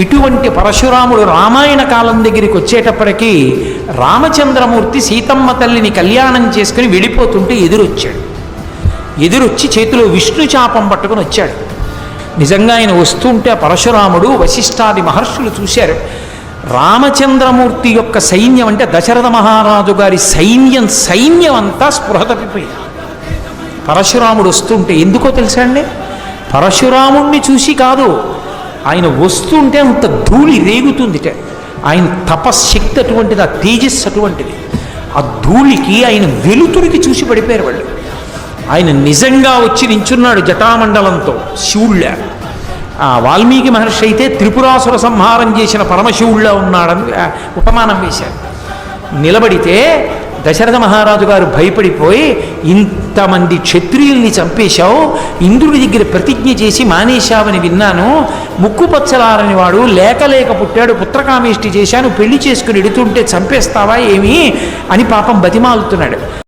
ఇటువంటి పరశురాముడు రామాయణ కాలం దగ్గరికి వచ్చేటప్పటికీ రామచంద్రమూర్తి సీతమ్మ తల్లిని కళ్యాణం చేసుకుని వెళ్ళిపోతుంటే ఎదురొచ్చాడు. ఎదురొచ్చి చేతిలో విష్ణు చాపం పట్టుకుని వచ్చాడు. నిజంగా ఆయన వస్తుంటే పరశురాముడు వశిష్ఠాది మహర్షులు చూశారు. రామచంద్రమూర్తి యొక్క సైన్యం అంటే దశరథ మహారాజు గారి సైన్యం సైన్యం అంతా స్పృహ తప్పిపోయింది. పరశురాముడు వస్తుంటే ఎందుకో తెలుసా అండి? పరశురాముణ్ణి చూసి కాదు ఆయన వస్తుంటే అంత ధూళి రేగుతుందిట. ఆయన తపశ్శక్తి అటువంటిది ఆ తేజస్సు అటువంటిది. ఆ ధూళికి ఆయన వెలుతురికి చూసి పడిపోయారు వాళ్ళు. ఆయన నిజంగా వచ్చి నించున్నాడు జటామండలంతో శివుళ్ళ. ఆ వాల్మీకి మహర్షి అయితే త్రిపురాసుర సంహారం చేసిన పరమశివుళ్ళ ఉన్నాడని ఉపమానం వేశారు. నిలబడితే దశరథ మహారాజు గారు భయపడిపోయి ఇంతమంది క్షత్రియుల్ని చంపేశావు? ఇంద్రుడి దగ్గర ప్రతిజ్ఞ చేసి మానేశావని విన్నాను. ముక్కు పచ్చలారని వాడు లేక లేక పుట్టాడు పుత్రకామేష్టి చేశాను పెళ్ళి చేసుకుని ఎడుతుంటే చంపేస్తావా ఏమి? అని పాపం బతిమాలుతున్నాడు.